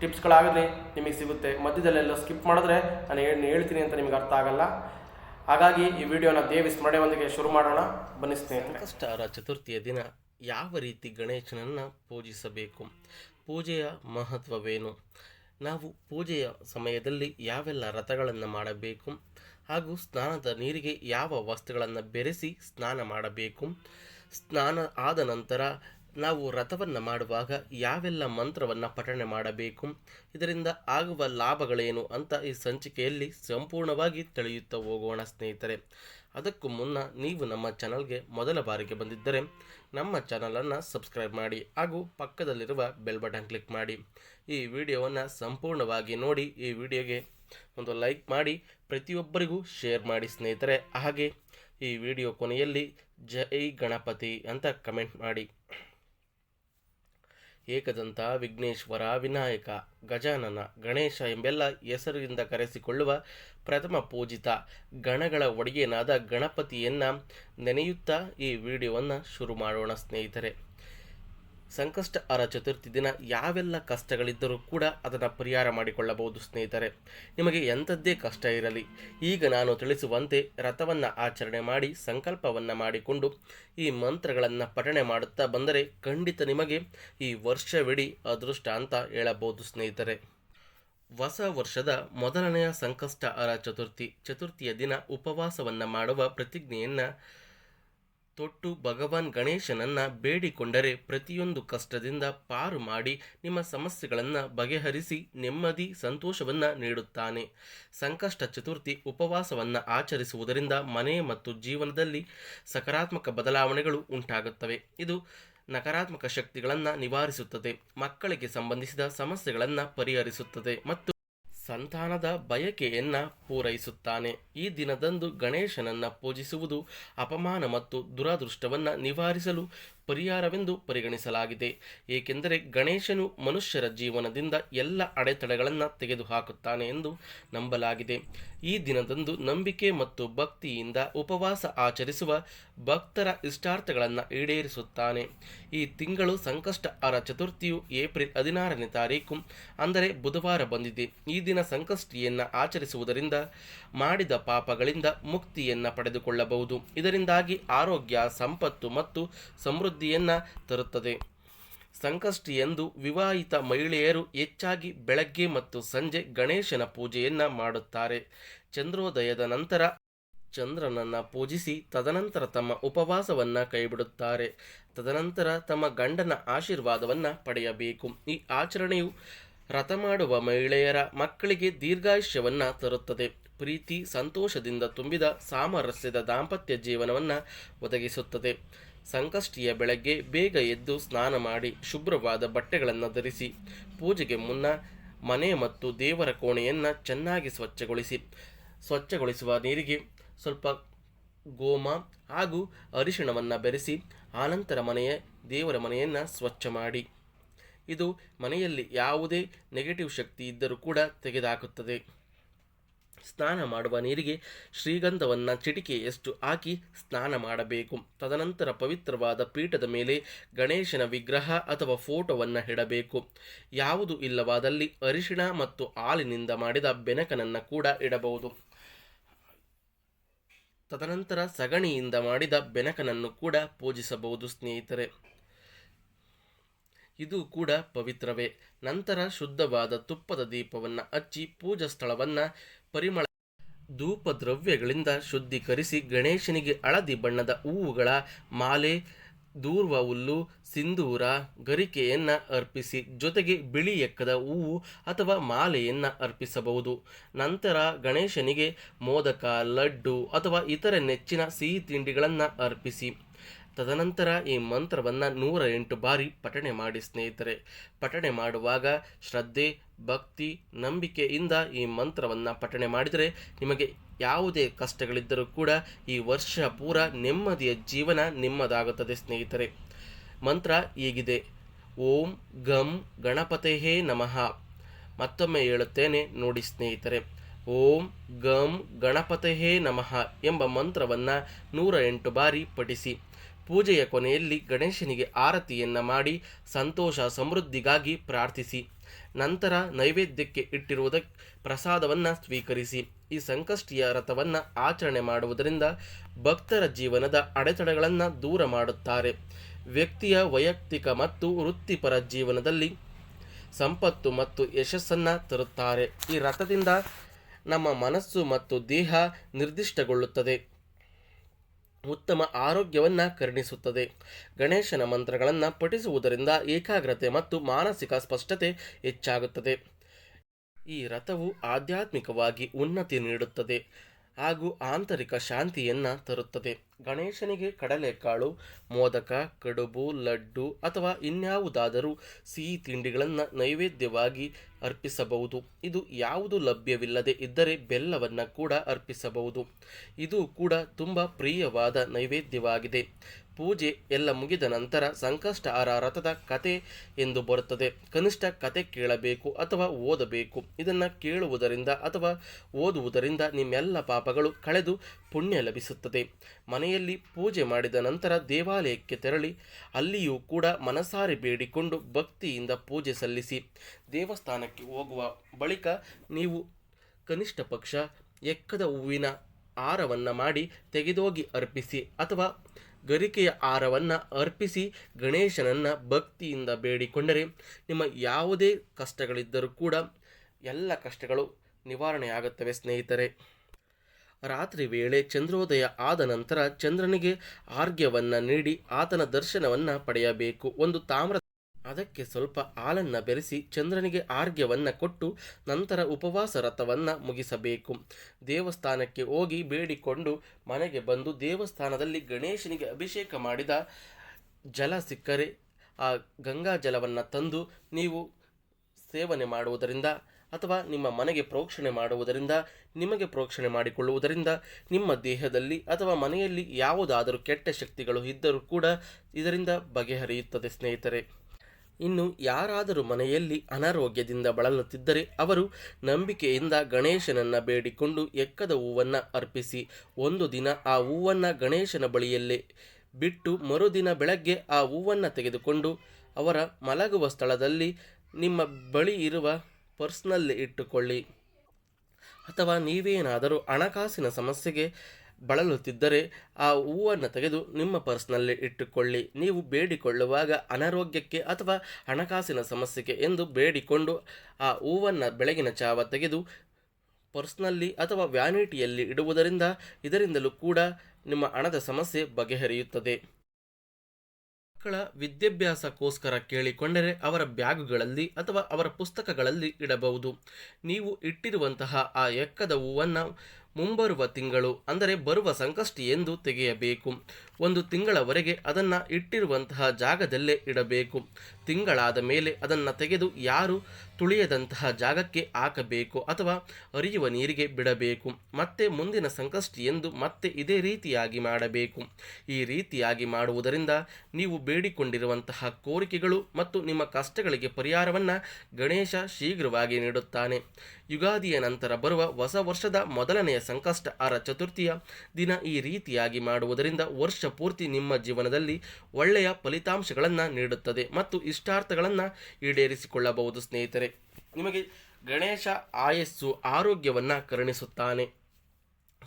ಟಿಪ್ಸ್ಗಳಾಗಲಿ ನಿಮಗೆ ಸಿಗುತ್ತೆ. ಮಧ್ಯದಲ್ಲೆಲ್ಲ ಸ್ಕಿಪ್ ಮಾಡಿದ್ರೆ ನಾನು ಏನು ಹೇಳ್ತೀನಿ ಅಂತ ನಿಮಗೆ ಅರ್ಥ ಆಗಲ್ಲ. ಹಾಗಾಗಿ ಈ ವಿಡಿಯೋನ ದೇವಿ ಸ್ಮರಣೆಯೊಂದಿಗೆ ಶುರು ಮಾಡೋಣ. ಬನ್ನಿ ಸ್ನೇಹಿತರೆ. ಅವರ ಚತುರ್ಥಿಯ ದಿನ ಯಾವ ರೀತಿ ಗಣೇಶನನ್ನು ಪೂಜಿಸಬೇಕು? ಪೂಜೆಯ ಮಹತ್ವವೇನು? ನಾವು ಪೂಜೆಯ ಸಮಯದಲ್ಲಿ ಯಾವೆಲ್ಲ ರಥಗಳನ್ನು ಮಾಡಬೇಕು? ಹಾಗೂ ಸ್ನಾನದ ನೀರಿಗೆ ಯಾವ ವಸ್ತುಗಳನ್ನು ಬೆರೆಸಿ ಸ್ನಾನ ಮಾಡಬೇಕು? ಸ್ನಾನ ಆದ ನಂತರ ನಾವು ರಥವನ್ನು ಮಾಡುವಾಗ ಯಾವೆಲ್ಲ ಮಂತ್ರವನ್ನು ಪಠಣೆ ಮಾಡಬೇಕು? ಇದರಿಂದ ಆಗುವ ಲಾಭಗಳೇನು ಅಂತ ಈ ಸಂಚಿಕೆಯಲ್ಲಿ ಸಂಪೂರ್ಣವಾಗಿ ತಿಳಿಯುತ್ತಾ ಹೋಗೋಣ ಸ್ನೇಹಿತರೆ. ಅದಕ್ಕೂ ಮುನ್ನ ನೀವು ನಮ್ಮ ಚಾನಲ್ಗೆ ಮೊದಲ ಬಾರಿಗೆ ಬಂದಿದ್ದರೆ ನಮ್ಮ ಚಾನಲನ್ನು ಸಬ್ಸ್ಕ್ರೈಬ್ ಮಾಡಿ ಹಾಗೂ ಪಕ್ಕದಲ್ಲಿರುವ ಬೆಲ್ ಬಟನ್ ಕ್ಲಿಕ್ ಮಾಡಿ. ಈ ವಿಡಿಯೋವನ್ನು ಸಂಪೂರ್ಣವಾಗಿ ನೋಡಿ, ಈ ವಿಡಿಯೋಗೆ ಒಂದು ಲೈಕ್ ಮಾಡಿ, ಪ್ರತಿಯೊಬ್ಬರಿಗೂ ಶೇರ್ ಮಾಡಿ ಸ್ನೇಹಿತರೆ. ಹಾಗೆ ಈ ವಿಡಿಯೋ ಕೊನೆಯಲ್ಲಿ ಜೈ ಗಣಪತಿ ಅಂತ ಕಮೆಂಟ್ ಮಾಡಿ. ಏಕದಂತ ವಿಘ್ನೇಶ್ವರ ವಿನಾಯಕ, ಗಜಾನನ, ಗಣೇಶ ಎಂಬೆಲ್ಲ ಹೆಸರಿನಿಂದ ಕರೆಸಿಕೊಳ್ಳುವ ಪ್ರಥಮ ಪೂಜಿತ ಗಣಗಳ ಒಡೆಯನಾದ ಗಣಪತಿಯನ್ನ ನೆನೆಯುತ್ತಾ ಈ ವಿಡಿಯೋವನ್ನು ಶುರು ಮಾಡೋಣ ಸ್ನೇಹಿತರೆ. ಸಂಕಷ್ಟ ಅರ ಚತುರ್ಥಿ ದಿನ ಯಾವೆಲ್ಲ ಕಷ್ಟಗಳಿದ್ದರೂ ಕೂಡ ಅದನ್ನು ಪರಿಹಾರ ಮಾಡಿಕೊಳ್ಳಬಹುದು ಸ್ನೇಹಿತರೆ. ನಿಮಗೆ ಎಂಥದ್ದೇ ಕಷ್ಟ ಇರಲಿ. ಈಗ ನಾನು ತಿಳಿಸುವಂತೆ ರಥವನ್ನು ಆಚರಣೆ ಮಾಡಿ ಸಂಕಲ್ಪವನ್ನು ಮಾಡಿಕೊಂಡು ಈ ಮಂತ್ರಗಳನ್ನು ಪಠಣೆ ಮಾಡುತ್ತಾ ಬಂದರೆ ಖಂಡಿತ ನಿಮಗೆ ಈ ವರ್ಷವಿಡೀ ಅದೃಷ್ಟ ಅಂತ ಹೇಳಬಹುದು ಸ್ನೇಹಿತರೆ. ಹೊಸ ವರ್ಷದ ಮೊದಲನೆಯ ಸಂಕಷ್ಟ ಅರ ಚತುರ್ಥಿ. ಚತುರ್ಥಿಯ ದಿನ ಉಪವಾಸವನ್ನು ಮಾಡುವ ಪ್ರತಿಜ್ಞೆಯನ್ನು ತೊಟ್ಟು ಭಗವಾನ್ ಗಣೇಶನನ್ನ ಬೇಡಿಕೊಂಡರೆ ಪ್ರತಿಯೊಂದು ಕಷ್ಟದಿಂದ ಪಾರು ಮಾಡಿ ನಿಮ್ಮ ಸಮಸ್ಯೆಗಳನ್ನು ಬಗೆಹರಿಸಿ ನೆಮ್ಮದಿ ಸಂತೋಷವನ್ನು ನೀಡುತ್ತಾನೆ. ಸಂಕಷ್ಟ ಚತುರ್ಥಿ ಉಪವಾಸವನ್ನು ಆಚರಿಸುವುದರಿಂದ ಮನೆ ಮತ್ತು ಜೀವನದಲ್ಲಿ ಸಕಾರಾತ್ಮಕ ಬದಲಾವಣೆಗಳು ಉಂಟಾಗುತ್ತವೆ. ಇದು ನಕಾರಾತ್ಮಕ ಶಕ್ತಿಗಳನ್ನು ನಿವಾರಿಸುತ್ತದೆ. ಮಕ್ಕಳಿಗೆ ಸಂಬಂಧಿಸಿದ ಸಮಸ್ಯೆಗಳನ್ನು ಪರಿಹರಿಸುತ್ತದೆ ಮತ್ತು ಸಂತಾನದ ಬಯಕೆಯನ್ನ ಪೂರೈಸುತ್ತಾನೆ. ಈ ದಿನದಂದು ಗಣೇಶನನ್ನ ಪೂಜಿಸುವುದು ಅಪಮಾನ ಮತ್ತು ದುರದೃಷ್ಟವನ್ನ ನಿವಾರಿಸಲು ಪರಿಹಾರವೆಂದು ಪರಿಗಣಿಸಲಾಗಿದೆ. ಏಕೆಂದರೆ ಗಣೇಶನು ಮನುಷ್ಯರ ಜೀವನದಿಂದ ಎಲ್ಲ ಅಡೆತಡೆಗಳನ್ನು ತೆಗೆದುಹಾಕುತ್ತಾನೆ ಎಂದು ನಂಬಲಾಗಿದೆ. ಈ ದಿನದಂದು ನಂಬಿಕೆ ಮತ್ತು ಭಕ್ತಿಯಿಂದ ಉಪವಾಸ ಆಚರಿಸುವ ಭಕ್ತರ ಇಷ್ಟಾರ್ಥಗಳನ್ನು ಈಡೇರಿಸುತ್ತಾನೆ. ಈ ತಿಂಗಳು ಸಂಕಷ್ಟ ಅರ ಚತುರ್ಥಿಯು ಏಪ್ರಿಲ್ ಹದಿನಾರನೇ ತಾರೀಕು, ಅಂದರೆ ಬುಧವಾರ ಬಂದಿದೆ. ಈ ದಿನ ಸಂಕಷ್ಟಿಯನ್ನು ಆಚರಿಸುವುದರಿಂದ ಮಾಡಿದ ಪಾಪಗಳಿಂದ ಮುಕ್ತಿಯನ್ನು ಪಡೆದುಕೊಳ್ಳಬಹುದು. ಇದರಿಂದಾಗಿ ಆರೋಗ್ಯ, ಸಂಪತ್ತು ಮತ್ತು ಸಮೃದ್ಧಿಯನ್ನು ತರುತ್ತದೆ. ಸಂಕಷ್ಟಿ ಎಂದು ವಿವಾಹಿತ ಮಹಿಳೆಯರು ಹೆಚ್ಚಾಗಿ ಬೆಳಗ್ಗೆ ಮತ್ತು ಸಂಜೆ ಗಣೇಶನ ಪೂಜೆಯನ್ನು ಮಾಡುತ್ತಾರೆ. ಚಂದ್ರೋದಯದ ನಂತರ ಚಂದ್ರನನ್ನು ಪೂಜಿಸಿ ತದನಂತರ ತಮ್ಮ ಉಪವಾಸವನ್ನು ಕೈಬಿಡುತ್ತಾರೆ. ತದನಂತರ ತಮ್ಮ ಗಂಡನ ಆಶೀರ್ವಾದವನ್ನು ಪಡೆಯಬೇಕು. ಈ ಆಚರಣೆಯು ರಥ ಮಾಡುವ ಮಹಿಳೆಯರ ಮಕ್ಕಳಿಗೆ ದೀರ್ಘಾಯುಷ್ಯವನ್ನು ತರುತ್ತದೆ. ಪ್ರೀತಿ, ಸಂತೋಷದಿಂದ ತುಂಬಿದ ಸಾಮರಸ್ಯದ ದಾಂಪತ್ಯ ಜೀವನವನ್ನು ಒದಗಿಸುತ್ತದೆ. ಸಂಕಷ್ಟಿಯ ಬೆಳಗ್ಗೆ ಬೇಗ ಎದ್ದು ಸ್ನಾನ ಮಾಡಿ ಶುಭ್ರವಾದ ಬಟ್ಟೆಗಳನ್ನು ಧರಿಸಿ, ಪೂಜೆಗೆ ಮುನ್ನ ಮನೆ ಮತ್ತು ದೇವರ ಕೋಣೆಯನ್ನು ಚೆನ್ನಾಗಿ ಸ್ವಚ್ಛಗೊಳಿಸಿ. ಸ್ವಚ್ಛಗೊಳಿಸುವ ನೀರಿಗೆ ಸ್ವಲ್ಪ ಗೋಮ ಹಾಗೂ ಅರಿಶಿಣವನ್ನು ಬೆರೆಸಿ, ಆನಂತರ ಮನೆಯ ದೇವರ ಮನೆಯನ್ನು ಸ್ವಚ್ಛ ಮಾಡಿ. ಇದು ಮನೆಯಲ್ಲಿ ಯಾವುದೇ ನೆಗೆಟಿವ್ ಶಕ್ತಿ ಇದ್ದರೂ ಕೂಡ ತೆಗೆದುಹಾಕುತ್ತದೆ ಸ್ನಾನ ಮಾಡುವ ನೀರಿಗೆ ಶ್ರೀಗಂಧವನ್ನು ಚಿಟಿಕೆಯಷ್ಟು ಹಾಕಿ ಸ್ನಾನ ಮಾಡಬೇಕು. ತದನಂತರ ಪವಿತ್ರವಾದ ಪೀಠದ ಮೇಲೆ ಗಣೇಶನ ವಿಗ್ರಹ ಅಥವಾ ಫೋಟೋವನ್ನು ಇಡಬೇಕು. ಯಾವುದು ಇಲ್ಲವಾದಲ್ಲಿ ಅರಿಶಿಣ ಮತ್ತು ಹಾಲಿನಿಂದ ಮಾಡಿದ ಬೆನಕನನ್ನು ಕೂಡ ಇಡಬಹುದು. ತದನಂತರ ಸಗಣಿಯಿಂದ ಮಾಡಿದ ಬೆನಕನನ್ನು ಕೂಡ ಪೂಜಿಸಬಹುದು ಸ್ನೇಹಿತರೆ. ಇದು ಕೂಡ ಪವಿತ್ರವೇ. ನಂತರ ಶುದ್ಧವಾದ ತುಪ್ಪದ ದೀಪವನ್ನು ಹಚ್ಚಿ ಪೂಜಾ ಸ್ಥಳವನ್ನು ಪರಿಮಳ ಧೂಪ ದ್ರವ್ಯಗಳಿಂದ ಶುದ್ಧೀಕರಿಸಿ ಗಣೇಶನಿಗೆ ಹಳದಿ ಬಣ್ಣದ ಹೂವುಗಳ ಮಾಲೆ, ದೂರ್ವ ಹುಲ್ಲು, ಸಿಂಧೂರ ಗರಿಕೆಯನ್ನು ಅರ್ಪಿಸಿ ಜೊತೆಗೆ ಬಿಳಿ ಎಕ್ಕದ ಹೂವು ಅಥವಾ ಮಾಲೆಯನ್ನು ಅರ್ಪಿಸಬಹುದು. ನಂತರ ಗಣೇಶನಿಗೆ ಮೋದಕ, ಲಡ್ಡು ಅಥವಾ ಇತರ ನೆಚ್ಚಿನ ಸಿಹಿ ತಿಂಡಿಗಳನ್ನು ಅರ್ಪಿಸಿ. ತದನಂತರ ಈ ಮಂತ್ರವನ್ನು ನೂರ ಎಂಟು ಬಾರಿ ಪಠಣೆ ಮಾಡಿ ಸ್ನೇಹಿತರೆ. ಪಠಣೆ ಮಾಡುವಾಗ ಶ್ರದ್ಧೆ, ಭಕ್ತಿ, ನಂಬಿಕೆಯಿಂದ ಈ ಮಂತ್ರವನ್ನು ಪಠಣೆ ಮಾಡಿದರೆ ನಿಮಗೆ ಯಾವುದೇ ಕಷ್ಟಗಳಿದ್ದರೂ ಕೂಡ ಈ ವರ್ಷ ಪೂರ ನೆಮ್ಮದಿಯ ಜೀವನ ನಿಮ್ಮದಾಗುತ್ತದೆ ಸ್ನೇಹಿತರೆ. ಮಂತ್ರ ಹೀಗಿದೆ. ಓಂ ಗಂ ಗಣಪತೆಯೇ ನಮಃ. ಮತ್ತೊಮ್ಮೆ ಹೇಳುತ್ತೇನೆ ನೋಡಿ ಸ್ನೇಹಿತರೆ. ಓಂ ಗಂ ಗಣಪತೆಯೇ ನಮಃ ಎಂಬ ಮಂತ್ರವನ್ನು ನೂರ ಎಂಟು ಬಾರಿ ಪಠಿಸಿ. ಪೂಜೆಯ ಕೊನೆಯಲ್ಲಿ ಗಣೇಶನಿಗೆ ಆರತಿಯನ್ನು ಮಾಡಿ ಸಂತೋಷ ಸಮೃದ್ಧಿಗಾಗಿ ಪ್ರಾರ್ಥಿಸಿ. ನಂತರ ನೈವೇದ್ಯಕ್ಕೆ ಇಟ್ಟಿರುವುದಕ್ಕೆ ಪ್ರಸಾದವನ್ನು ಸ್ವೀಕರಿಸಿ. ಈ ಸಂಕಷ್ಟಿಯ ರಥವನ್ನು ಆಚರಣೆ ಮಾಡುವುದರಿಂದ ಭಕ್ತರ ಜೀವನದ ಅಡೆತಡೆಗಳನ್ನು ದೂರ ಮಾಡುತ್ತಾರೆ. ವ್ಯಕ್ತಿಯ ವೈಯಕ್ತಿಕ ಮತ್ತು ವೃತ್ತಿಪರ ಜೀವನದಲ್ಲಿ ಸಂಪತ್ತು ಮತ್ತು ಯಶಸ್ಸನ್ನು ತರುತ್ತಾರೆ. ಈ ರಥದಿಂದ ನಮ್ಮ ಮನಸ್ಸು ಮತ್ತು ದೇಹ ನಿರ್ದಿಷ್ಟಗೊಳ್ಳುತ್ತದೆ. ಉತ್ತಮ ಆರೋಗ್ಯವನ್ನು ಕರುಣಿಸುತ್ತದೆ. ಗಣೇಶನ ಮಂತ್ರಗಳನ್ನು ಪಠಿಸುವುದರಿಂದ ಏಕಾಗ್ರತೆ ಮತ್ತು ಮಾನಸಿಕ ಸ್ಪಷ್ಟತೆ ಹೆಚ್ಚಾಗುತ್ತದೆ. ಈ ರಥವು ಆಧ್ಯಾತ್ಮಿಕವಾಗಿ ಉನ್ನತಿ ನೀಡುತ್ತದೆ. ಹಾಗೂ ಆಂತರಿಕ ಶಾಂತಿಯನ್ನು ತರುತ್ತದೆ. ಗಣೇಶನಿಗೆ ಕಡಲೆಕಾಳು ಮೋದಕ, ಕಡುಬು, ಲಡ್ಡು ಅಥವಾ ಇನ್ಯಾವುದಾದರೂ ಸಿಹಿ ತಿಂಡಿಗಳನ್ನು ನೈವೇದ್ಯವಾಗಿ ಅರ್ಪಿಸಬಹುದು. ಇದು ಯಾವುದು ಲಭ್ಯವಿಲ್ಲದೆ ಇದ್ದರೆ ಬೆಲ್ಲವನ್ನು ಕೂಡ ಅರ್ಪಿಸಬಹುದು. ಇದು ಕೂಡ ತುಂಬ ಪ್ರಿಯವಾದ ನೈವೇದ್ಯವಾಗಿದೆ. ಪೂಜೆ ಎಲ್ಲ ಮುಗಿದ ನಂತರ ಸಂಕಷ್ಟಹಾರ ರಥದ ಕತೆ ಎಂದು ಬರುತ್ತದೆ. ಕನಿಷ್ಠ ಕತೆ ಕೇಳಬೇಕು ಅಥವಾ ಓದಬೇಕು? ಇದನ್ನು ಕೇಳುವುದರಿಂದ ಅಥವಾ ಓದುವುದರಿಂದ ನಿಮ್ಮೆಲ್ಲ ಪಾಪಗಳು ಕಳೆದು ಪುಣ್ಯ ಲಭಿಸುತ್ತದೆ. ಮನೆಯಲ್ಲಿ ಪೂಜೆ ಮಾಡಿದ ನಂತರ ದೇವಾಲಯಕ್ಕೆ ತೆರಳಿ ಅಲ್ಲಿಯೂ ಕೂಡ ಮನಸಾರಿ ಬೇಡಿಕೊಂಡು ಭಕ್ತಿಯಿಂದ ಪೂಜೆ ಸಲ್ಲಿಸಿ. ದೇವಸ್ಥಾನಕ್ಕೆ ಹೋಗುವ ಬಳಿಕ ನೀವು ಕನಿಷ್ಠ ಪಕ್ಷ ಎಕ್ಕದ ಹೂವಿನ ಹಾರವನ್ನು ಮಾಡಿ ತೆಗೆದೋಗಿ ಅರ್ಪಿಸಿ ಅಥವಾ ಗರಿಕೆಯ ಹಾರವನ್ನು ಅರ್ಪಿಸಿ ಗಣೇಶನನ್ನ ಭಕ್ತಿಯಿಂದ ಬೇಡಿಕೊಂಡರೆ ನಿಮ್ಮ ಯಾವುದೇ ಕಷ್ಟಗಳಿದ್ದರೂ ಕೂಡ ಎಲ್ಲ ಕಷ್ಟಗಳು ನಿವಾರಣೆಯಾಗುತ್ತವೆ, ಸ್ನೇಹಿತರೆ. ರಾತ್ರಿ ವೇಳೆ ಚಂದ್ರೋದಯ ಆದ ನಂತರ ಚಂದ್ರನಿಗೆ ಆರ್ಘ್ಯವನ್ನು ನೀಡಿ ಆತನ ದರ್ಶನವನ್ನು ಪಡೆಯಬೇಕು. ಒಂದು ತಾಮ್ರ ಅದಕ್ಕೆ ಸ್ವಲ್ಪ ಹಾಲನ್ನು ಬೆರೆಸಿ ಚಂದ್ರನಿಗೆ ಆರ್ಘ್ಯವನ್ನು ಕೊಟ್ಟು ನಂತರ ಉಪವಾಸ ರಥವನ್ನು ಮುಗಿಸಬೇಕು. ದೇವಸ್ಥಾನಕ್ಕೆ ಹೋಗಿ ಬೇಡಿಕೊಂಡು ಮನೆಗೆ ಬಂದು ದೇವಸ್ಥಾನದಲ್ಲಿ ಗಣೇಶನಿಗೆ ಅಭಿಷೇಕ ಮಾಡಿದ ಜಲ ಸಿಕ್ಕರೆ, ಆ ಗಂಗಾ ಜಲವನ್ನು ತಂದು ನೀವು ಸೇವನೆ ಮಾಡುವುದರಿಂದ ಅಥವಾ ನಿಮ್ಮ ಮನೆಗೆ ಪ್ರೋಕ್ಷಣೆ ಮಾಡುವುದರಿಂದ, ನಿಮಗೆ ಪ್ರೋಕ್ಷಣೆ ಮಾಡಿಕೊಳ್ಳುವುದರಿಂದ ನಿಮ್ಮ ದೇಹದಲ್ಲಿ ಅಥವಾ ಮನೆಯಲ್ಲಿ ಯಾವುದಾದರೂ ಕೆಟ್ಟ ಶಕ್ತಿಗಳು ಇದ್ದರೂ ಕೂಡ ಇದರಿಂದ ಬಗೆಹರಿಯುತ್ತದೆ ಸ್ನೇಹಿತರೆ. ಇನ್ನು ಯಾರಾದರೂ ಮನೆಯಲ್ಲಿ ಅನಾರೋಗ್ಯದಿಂದ ಬಳಲುತ್ತಿದ್ದರೆ ಅವರು ನಂಬಿಕೆಯಿಂದ ಗಣೇಶನನ್ನು ಬೇಡಿಕೊಂಡು ಎಕ್ಕದ ಹೂವನ್ನು ಅರ್ಪಿಸಿ, ಒಂದು ದಿನ ಆ ಹೂವನ್ನು ಗಣೇಶನ ಬಳಿಯಲ್ಲೇ ಬಿಟ್ಟು ಮರುದಿನ ಬೆಳಗ್ಗೆ ಆ ಹೂವನ್ನು ತೆಗೆದುಕೊಂಡು ಅವರ ಮಲಗುವ ಸ್ಥಳದಲ್ಲಿ ನಿಮ್ಮ ಬಳಿ ಇರುವ ಪರ್ಸ್ನಲ್ಲಿ ಇಟ್ಟುಕೊಳ್ಳಿ. ಅಥವಾ ನೀವೇನಾದರೂ ಹಣಕಾಸಿನ ಸಮಸ್ಯೆಗೆ ಬಳಲುತ್ತಿದ್ದರೆ ಆ ಹೂವನ್ನು ತೆಗೆದು ನಿಮ್ಮ ಪರ್ಸ್ನಲ್ಲಿ ಇಟ್ಟುಕೊಳ್ಳಿ. ನೀವು ಬೇಡಿಕೊಳ್ಳುವಾಗ ಅನಾರೋಗ್ಯಕ್ಕೆ ಅಥವಾ ಹಣಕಾಸಿನ ಸಮಸ್ಯೆಗೆ ಎಂದು ಬೇಡಿಕೊಂಡು ಆ ಹೂವನ್ನು ಬೆಳಗಿನ ಚಾವ ತೆಗೆದು ಪರ್ಸ್ನಲ್ಲಿ ಅಥವಾ ವ್ಯಾನಿಟಿಯಲ್ಲಿ ಇಡುವುದರಿಂದ ಇದರಿಂದಲೂ ಕೂಡ ನಿಮ್ಮ ಹಣದ ಸಮಸ್ಯೆ ಬಗೆಹರಿಯುತ್ತದೆ. ಮಕ್ಕಳ ವಿದ್ಯಾಭ್ಯಾಸಕ್ಕೋಸ್ಕರ ಕೇಳಿಕೊಂಡರೆ ಅವರ ಬ್ಯಾಗುಗಳಲ್ಲಿ ಅಥವಾ ಅವರ ಪುಸ್ತಕಗಳಲ್ಲಿ ಇಡಬಹುದು. ನೀವು ಇಟ್ಟಿರುವಂತಹ ಆ ಎಕ್ಕದ ಹೂವನ್ನು ಮುಂಬರುವ ತಿಂಗಳು ಅಂದರೆ ಬರುವ ಸಂಕಷ್ಟಿ ಎಂದು ತೆಗೆಯಬೇಕು. ಒಂದು ತಿಂಗಳವರೆಗೆ ಅದನ್ನು ಇಟ್ಟಿರುವಂತಹ ಜಾಗದಲ್ಲೇ ಇಡಬೇಕು. ತಿಂಗಳಾದ ಮೇಲೆ ಅದನ್ನು ತೆಗೆದು ಯಾರು ತುಳಿಯದಂತಹ ಜಾಗಕ್ಕೆ ಹಾಕಬೇಕು ಅಥವಾ ಅರಿಯುವ ನೀರಿಗೆ ಬಿಡಬೇಕು. ಮತ್ತೆ ಮುಂದಿನ ಸಂಕಷ್ಟಿ ಎಂದು ಮತ್ತೆ ಇದೇ ರೀತಿಯಾಗಿ ಮಾಡಬೇಕು. ಈ ರೀತಿಯಾಗಿ ಮಾಡುವುದರಿಂದ ನೀವು ಬೇಡಿಕೊಂಡಿರುವಂತಹ ಕೋರಿಕೆಗಳು ಮತ್ತು ನಿಮ್ಮ ಕಷ್ಟಗಳಿಗೆ ಪರಿಹಾರವನ್ನು ಗಣೇಶ ಶೀಘ್ರವಾಗಿ ನೀಡುತ್ತಾನೆ. ಯುಗಾದಿಯ ನಂತರ ಬರುವ ಹೊಸ ವರ್ಷದ ಮೊದಲನೆಯ ಸಂಕಷ್ಟ ಆರ ಚತುರ್ಥಿಯ ದಿನ ಈ ರೀತಿಯಾಗಿ ಮಾಡುವುದರಿಂದ ವರ್ಷ ಪೂರ್ತಿ ನಿಮ್ಮ ಜೀವನದಲ್ಲಿ ಒಳ್ಳೆಯ ಫಲಿತಾಂಶಗಳನ್ನು ನೀಡುತ್ತದೆ ಮತ್ತು ಇಷ್ಟಾರ್ಥಗಳನ್ನು ಈಡೇರಿಸಿಕೊಳ್ಳಬಹುದು ಸ್ನೇಹಿತರೆ. ನಿಮಗೆ ಗಣೇಶ ಆಯಸ್ಸು ಆರೋಗ್ಯವನ್ನು ಕರುಣಿಸುತ್ತಾನೆ.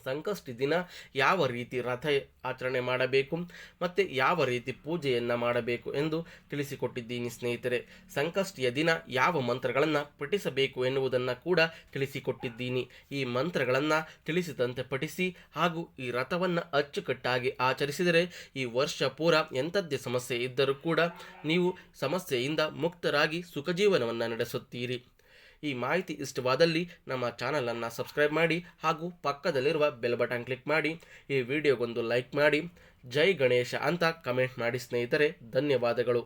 ಸಂಕಷ್ಟಿ ದಿನ ಯಾವ ರೀತಿ ರಥ ಆಚರಣೆ ಮಾಡಬೇಕು ಮತ್ತು ಯಾವ ರೀತಿ ಪೂಜೆಯನ್ನು ಮಾಡಬೇಕು ಎಂದು ತಿಳಿಸಿಕೊಟ್ಟಿದ್ದೀನಿ ಸ್ನೇಹಿತರೆ. ಸಂಕಷ್ಟಿಯ ದಿನ ಯಾವ ಮಂತ್ರಗಳನ್ನು ಪಠಿಸಬೇಕು ಎನ್ನುವುದನ್ನು ಕೂಡ ತಿಳಿಸಿಕೊಟ್ಟಿದ್ದೀನಿ. ಈ ಮಂತ್ರಗಳನ್ನು ತಿಳಿಸಿದಂತೆ ಪಠಿಸಿ ಹಾಗೂ ಈ ರಥವನ್ನು ಅಚ್ಚುಕಟ್ಟಾಗಿ ಆಚರಿಸಿದರೆ ಈ ವರ್ಷ ಪೂರ ಎಂಥದ್ದೇ ಸಮಸ್ಯೆ ಇದ್ದರೂ ಕೂಡ ನೀವು ಸಮಸ್ಯೆಯಿಂದ ಮುಕ್ತರಾಗಿ ಸುಖಜೀವನವನ್ನು ನಡೆಸುತ್ತೀರಿ. ಈ ಮಾಹಿತಿ ಇಷ್ಟವಾದಲ್ಲಿ ನಮ್ಮ ಚಾನಲನ್ನು ಸಬ್ಸ್ಕ್ರೈಬ್ ಮಾಡಿ ಹಾಗೂ ಪಕ್ಕದಲ್ಲಿರುವ ಬೆಲ್ ಬಟನ್ ಕ್ಲಿಕ್ ಮಾಡಿ. ಈ ವಿಡಿಯೋಗೊಂದು ಲೈಕ್ ಮಾಡಿ. ಜೈ ಗಣೇಶ ಅಂತ ಕಮೆಂಟ್ ಮಾಡಿ ಸ್ನೇಹಿತರೆ. ಧನ್ಯವಾದಗಳು.